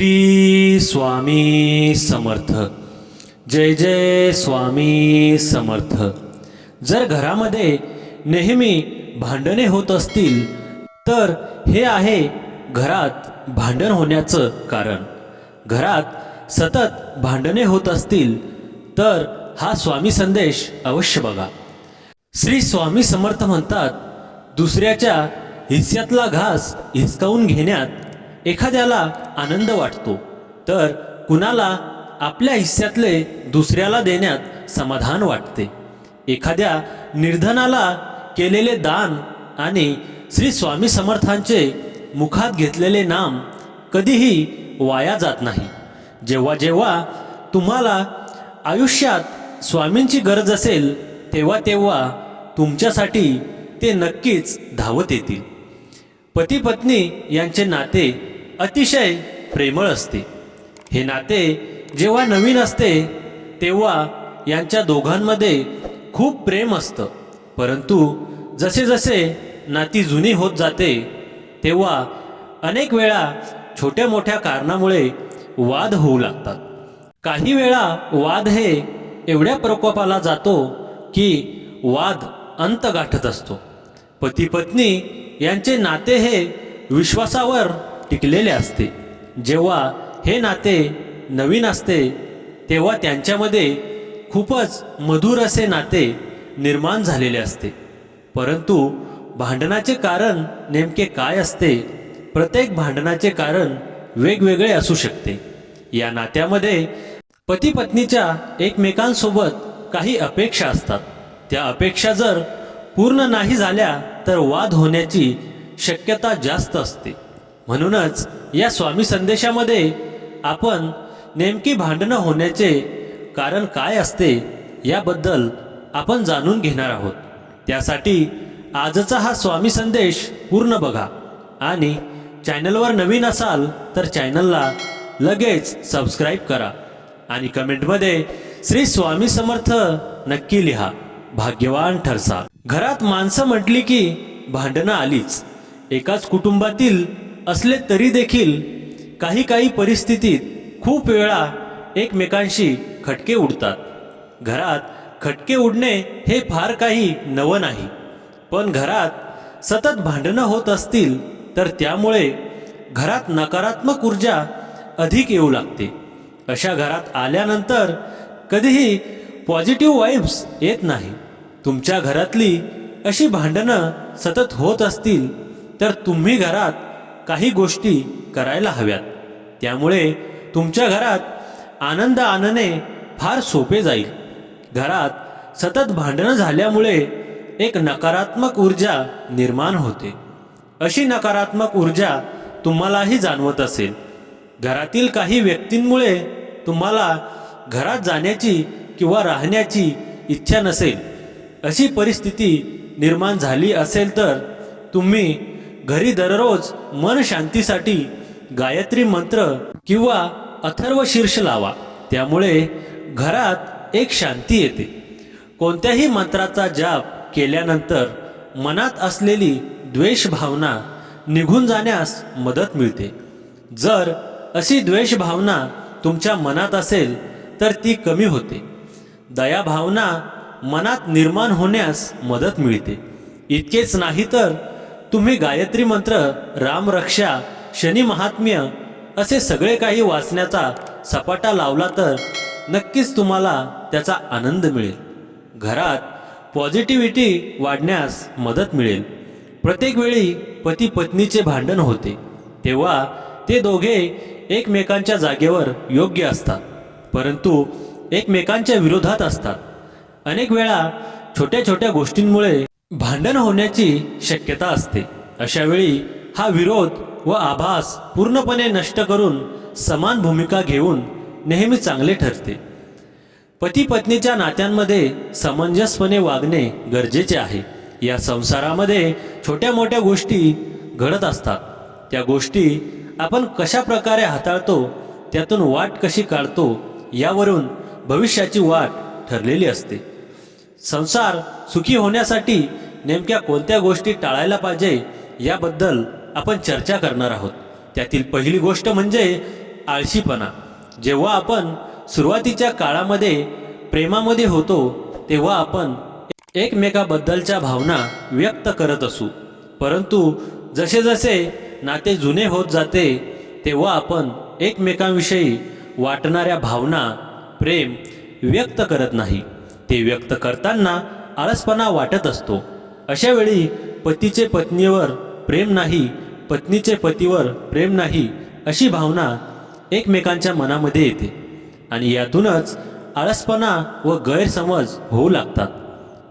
श्री स्वामी समर्थ. जय जय स्वामी समर्थ. जर घरामध्ये नेहमी भांडणे होत असतील तर हे आहे घरात भांडण होण्याचं कारण. घरात सतत भांडणे होत असतील तर हा स्वामी संदेश अवश्य बघा. श्री स्वामी समर्थ म्हणतात दुसऱ्याच्या हिस्स्यातला घास हिसकावून घेण्यात एखाद्याला आनंद वाटतो तर कुणाला आपल्या हिस्स्यातले दुसऱ्याला देण्यात समाधान वाटते. एखाद्या निर्धनाला केलेले दान आणि श्री स्वामी समर्थांचे मुखात घेतलेले नाम कधीही वाया जात नाही. जेव्हा जेव्हा तुम्हाला आयुष्यात स्वामींची गरज असेल तेव्हा तेव्हा तुमच्यासाठी ते नक्कीच धावत येतील. पती पत्नी यांचे नाते अतिशय प्रेमळ असते. हे नाते जेव्हा नवीन असते तेव्हा यांच्या दोघांमध्ये खूप प्रेम असतं. परंतु जसे जसे नाती जुनी होत जाते तेव्हा अनेक वेळा छोट्या मोठ्या कारणामुळे वाद होऊ लागतात. काही वेळा वाद हे एवढ्या प्रकोपाला जातो की वाद अंत गाठत असतो. पती पत्नी यांचे नाते हे विश्वासावर टिकलेले असते. जेव्हा हे नाते नवीन असते तेव्हा त्यांच्यामध्ये खूपच मधुर असे नाते निर्माण झालेले असते. परंतु भांडणाचे कारण नेमके काय असते? प्रत्येक भांडणाचे कारण वेगवेगळे असू शकते. या नात्यामध्ये पती पत्नीच्या एकमेकांसोबत काही अपेक्षा असतात. त्या अपेक्षा जर पूर्ण नाही झाल्या तर वाद होण्याची शक्यता जास्त असते. म्हणूनच या स्वामी संदेशामध्ये आपण नेमकी भांडणं होण्याचे कारण काय असते याबद्दल आपण जाणून घेणार आहोत. त्यासाठी आजचा हा स्वामी संदेश पूर्ण बघा आणि चॅनलवर नवीन असाल तर चॅनलला लगेच सबस्क्राईब करा आणि कमेंटमध्ये श्री स्वामी समर्थ नक्की लिहा. भाग्यवान ठरसा. घरात माणसं म्हटली की भांडणं आलीच. एकाच कुटुंबातील असले तरी देखील काही काही परिस्थितीत खूप वेळा एकमेकांशी खटके उडतात. घरात खटके उडणे हे फार काही नवं नाही. पण घरात सतत भांडणं होत असतील तर त्यामुळे घरात नकारात्मक ऊर्जा अधिक येऊ लागते. अशा घरात आल्यानंतर कधीही पॉझिटिव्ह वाईब्स येत नाही. तुमच्या घरातली अशी भांडणं सतत होत असतील तर तुम्ही घरात काही गोष्टी करायला हव्यात. त्यामुळे तुमच्या घरात आनंद आणणे फार सोपे जाईल. घरात सतत भांडणं झाल्यामुळे एक नकारात्मक ऊर्जा निर्माण होते. अशी नकारात्मक ऊर्जा तुम्हालाही जाणवत असेल. घरातील काही व्यक्तींमुळे तुम्हाला घरात जाण्याची किंवा राहण्याची इच्छा नसेल. अशी परिस्थिती निर्माण झाली असेल तर तुम्ही घरी दररोज मन शांतीसाठी गायत्री मंत्र किंवा अथर्व शीर्ष लावा. त्यामुळे घरात एक शांती येते. कोणत्याही मंत्राचा जाप केल्यानंतर मनात असलेली द्वेष भावना निघून जाण्यास मदत मिळते. जर अशी द्वेष भावना तुमच्या मनात असेल तर ती कमी होते. दया भावना मनात निर्माण होण्यास मदत मिळते. इतकेच नाही तर तुम्ही गायत्री मंत्र रामरक्षा शनी महात्म्य असे सगळे काही वाचण्याचा सपाटा लावला तर नक्कीच तुम्हाला त्याचा आनंद मिळेल. घरात पॉझिटिव्हिटी वाढण्यास मदत मिळेल. प्रत्येक वेळी पती पत्नीचे भांडण होते. तेव्हा ते दोघे एकमेकांच्या जागेवर योग्य असतात. परंतु एकमेकांच्या विरोधात असतात. अनेक वेळा छोट्या छोट्या गोष्टींमुळे भांडण होण्याची शक्यता असते. अशा वेळी हा विरोध व आभास पूर्णपणे नष्ट करून समान भूमिका घेऊन नेहमी चांगले ठरते. पती पत्नीच्या नात्यांमध्ये समंजसपणे वागणे गरजेचे आहे. या संसारामध्ये छोट्या मोठ्या गोष्टी घडत असतात. त्या गोष्टी आपण कशा प्रकारे हाताळतो त्यातून वाट कशी काढतो यावरून भविष्याची वाट ठरलेली असते. संसार सुखी होण्यासाठी नेमक्या कोणत्या गोष्टी टाळायला पाहिजे याबद्दल आपण चर्चा करणार आहोत. त्यातील पहिली गोष्ट म्हणजे आळशीपणा. जेव्हा आपण सुरुवातीच्या काळामध्ये प्रेमामध्ये होतो तेव्हा आपण एकमेकाबद्दलच्या भावना व्यक्त करत असू. परंतु जसे जसे नाते जुने होत जाते तेव्हा आपण एकमेकांविषयी वाटणाऱ्या भावना प्रेम व्यक्त करत नाही. ते व्यक्त करताना आळसपणा वाटत असतो. अशा वेळी पतीचे पत्नीवर प्रेम नाही पत्नीचे पतीवर प्रेम नाही अशी भावना एकमेकांच्या मनामध्ये येते. आणि यातूनच आळसपणा व गैरसमज होऊ लागतात.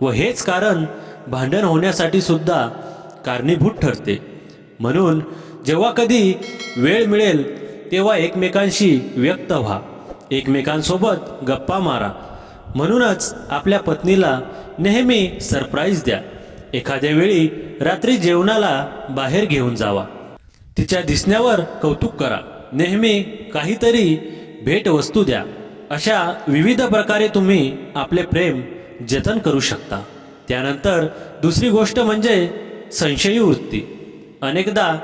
व हेच कारण भांडण होण्यासाठी सुद्धा कारणीभूत ठरते. म्हणून जेव्हा कधी वेळ मिळेल तेव्हा एकमेकांशी व्यक्त व्हा. एकमेकांसोबत गप्पा मारा. म्हणूनच आपल्या पत्नीला नेहमी सरप्राईज द्या. एखाद्या वेळी रात्री जेवणाला बाहेर घेऊन जावा. तिच्या दिसण्यावर कौतुक करा. नेहमी काहीतरी भेटवस्तू द्या. अशा विविध प्रकारे तुम्ही आपले प्रेम जतन करू शकता. त्यानंतर दुसरी गोष्ट म्हणजे संशयी वृत्ती. अनेकदा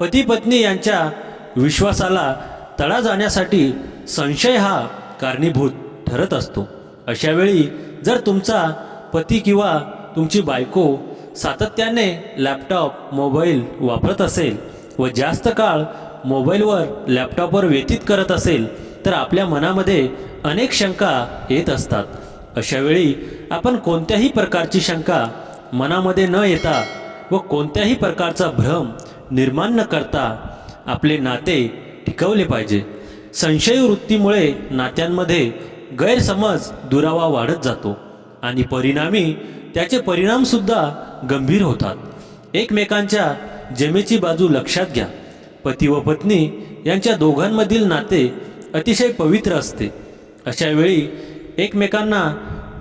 पती पत्नी यांच्या विश्वासाला तडा जाण्यासाठी संशय हा कारणीभूत ठरत असतो. अशावेळी जर तुमचा पती किंवा तुमची बायको सातत्याने लॅपटॉप मोबाईल वापरत असेल व जास्त काळ मोबाईलवर लॅपटॉपवर व्यतीत करत असेल तर आपल्या मनामध्ये अनेक शंका येत असतात. अशावेळी आपण कोणत्याही प्रकारची शंका मनामध्ये न येता व कोणत्याही प्रकारचा भ्रम निर्माण न करता आपले नाते टिकवले पाहिजे. संशय वृत्तीमुळे नात्यांमध्ये गैरसमज दुरावा वाढत जातो. आणि परिणामी त्याचे परिणामसुद्धा गंभीर होतात. एकमेकांच्या जमेची बाजू लक्षात घ्या. पती व पत्नी यांच्या दोघांमधील नाते अतिशय पवित्र असते. अशा वेळी एकमेकांना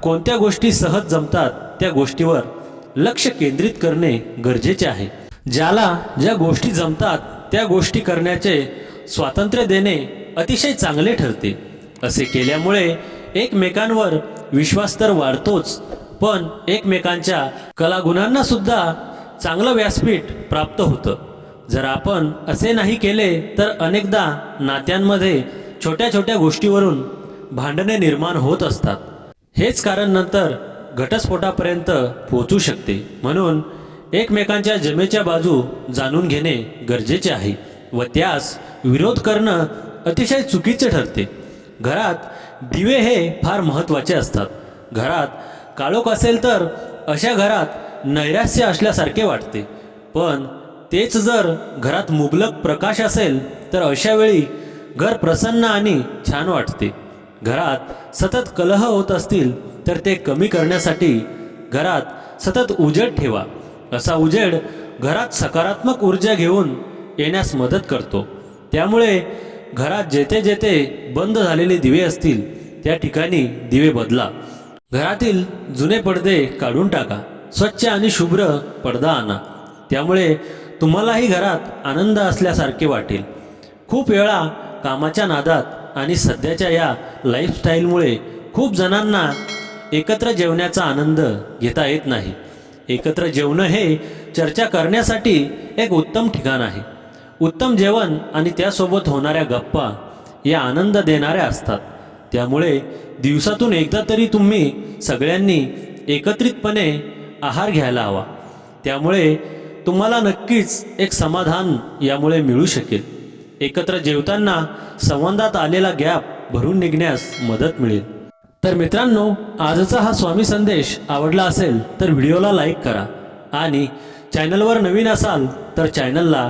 कोणत्या गोष्टी सहज जमतात त्या गोष्टीवर लक्ष केंद्रित करणे गरजेचे आहे. ज्याला ज्या गोष्टी जमतात त्या गोष्टी करण्याचे स्वातंत्र्य देणे अतिशय चांगले ठरते. असे केल्यामुळे एकमेकांवर विश्वास तर वाढतोच पण एकमेकांच्या कलागुणांना सुद्धा चांगलं व्यासपीठ प्राप्त होतं. जर आपण असे नाही केले तर अनेकदा नात्यांमध्ये छोट्या छोट्या गोष्टीवरून भांडणे निर्माण होत असतात. हेच कारण नंतर घटस्फोटापर्यंत पोहोचू शकते. म्हणून एकमेकांच्या जमेच्या बाजू जाणून घेणे गरजेचे आहे व त्यास विरोध करणं अतिशय चुकीचे ठरते. घरात दिवे हे फार महत्त्वाचे असतात. घरात काळोख असेल तर अशा घरात नैराश्य असल्यासारखे वाटते. पण तेच जर घरात मुबलक प्रकाश असेल तर अशा वेळी घर प्रसन्न आणि छान वाटते. घरात सतत कलह होत असतील तर ते कमी करण्यासाठी घरात सतत उजेड ठेवा. असा उजेड घरात सकारात्मक ऊर्जा घेऊन येण्यास मदत करतो. त्यामुळे घरात जेथे जेथे बंद झालेले दिवे असतील त्या ठिकाणी दिवे बदला. घरातील जुने पडदे काढून टाका. स्वच्छ आणि शुभ्र पडदा आणा. त्यामुळे तुम्हालाही घरात आनंद असल्यासारखे वाटेल. खूप वेळा कामाच्या नादात आणि सध्याच्या या लाईफस्टाईलमुळे खूप जणांना एकत्र जेवण्याचा आनंद घेता येत नाही. एकत्र जेवणं हे चर्चा करण्यासाठी एक उत्तम ठिकाण आहे. उत्तम जेवण आणि त्यासोबत होणाऱ्या गप्पा या आनंद देणाऱ्या असतात. त्यामुळे दिवसातून एकदा तरी तुम्ही सगळ्यांनी एकत्रितपणे आहार घ्यायला हवा. त्यामुळे तुम्हाला नक्कीच एक समाधान यामुळे मिळू शकेल. एकत्र जेवताना संवादात आलेला गॅप भरून निघण्यास मदत मिळेल. तर मित्रांनो आजचा हा स्वामी संदेश आवडला असेल तर व्हिडिओला लाईक करा आणि चॅनलवर नवीन असाल तर चॅनलला